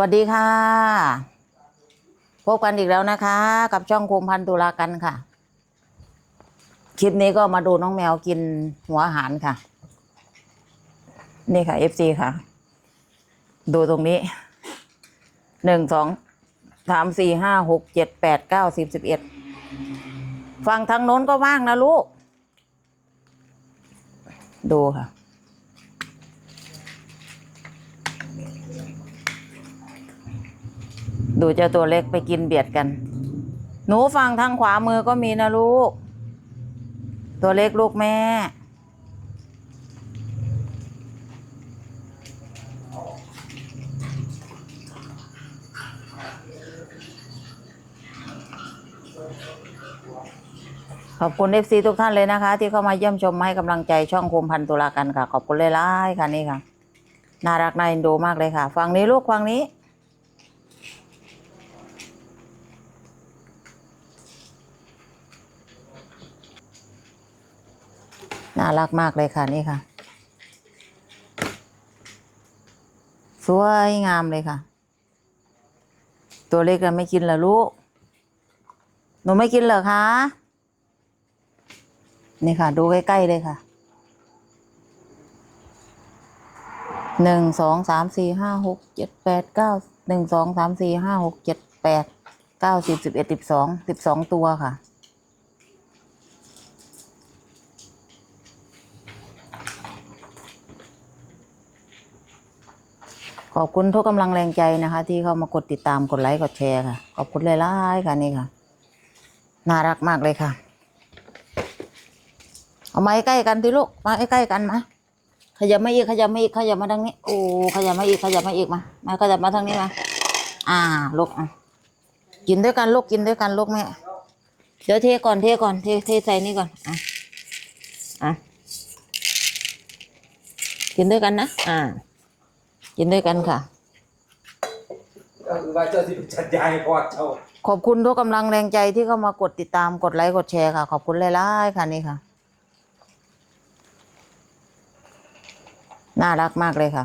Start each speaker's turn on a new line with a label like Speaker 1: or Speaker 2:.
Speaker 1: วัสดีค่ะ พบกันอีกแล้วนะคะ กับช่องคุมพันตุลากันค่ะ คลิปนี้ก็มาดูน้องแมวกินหัวอาหารค่ะ นี่ค่ะ FC ค่ะ ดูตรงนี้หนึ่งสองสามสี่ห้าหกเจ็ดแปดเก้าสิบสิบเอ็ดฝั่งทางโน้นก็ว่างนะลูก ดูค่ะ ดูเจ้าตัวเล็กไปกินเบียดกัน หนูฝั่งทางขวามือก็มีนะลูก ตัวเล็กลูกแม่ ขอบคุณเอฟซีทุกท่านเลยนะคะ ที่เข้ามาเยี่ยมชมให้กำลังใจช่องคมพันตุลากันค่ะ ขอบคุณเลยล่ๆค่ะนี่ค่ะ น่ารักน่าเอ็นดูมากเลยค่ะฝั่งนี้ลูกฝั่งนี้ น่ารักมากเลยค่ะนี่ค่ะ สวยงามเลยค่ะ ตัวเล็กอะไม่กินเหรอลูก หนูไม่กินเหรอคะ นี่ค่ะ ดูใกล้ๆเลยค่ะ หนึ่งสองสามสี่ห้าหกเจ็ดแปดเก้าหนึ่งสองสามสี่ห้าหกเจ็ดแปดเก้าสิบสิบเอ็ดสิบสองสิบสองตัวค่ะ ขอบคุณทุกกำลังแรงใจนะคะ ที่เข้ามากดติดตามกดไลค์กดแชร์ค่ะ ขอบคุณเลยล่ๆค่ะนี่ค่ะ น่ารักมากเลยค่ะ เอามาใกล้กันทีลูกมาใกล้กันมาขยับมาอีกขยับมาอีกขยับมาทางนี้โอ้ขยับมาอีกขยับมาอีกมามาขยับมาทางนี้มาอ่าลูกกินด้วยกันลูกกินด้วยกันลูกแม่เดี๋ยวเทก่อนเทก่อนเทเทใส่นี่ก่อนอะอะกินด้วยกันนะอ่า กินด้วยกันค่ะ
Speaker 2: ก็คือว่าเจ้าที่จัดยายพอเจ้า
Speaker 1: ขอบคุณทุกกำลังแรงใจที่เข้ามากดติดตามกดไลค์กดแชร์ค่ะ ขอบคุณหลายๆค่ะนี่ค่ะ น่ารักมากเลยค่ะ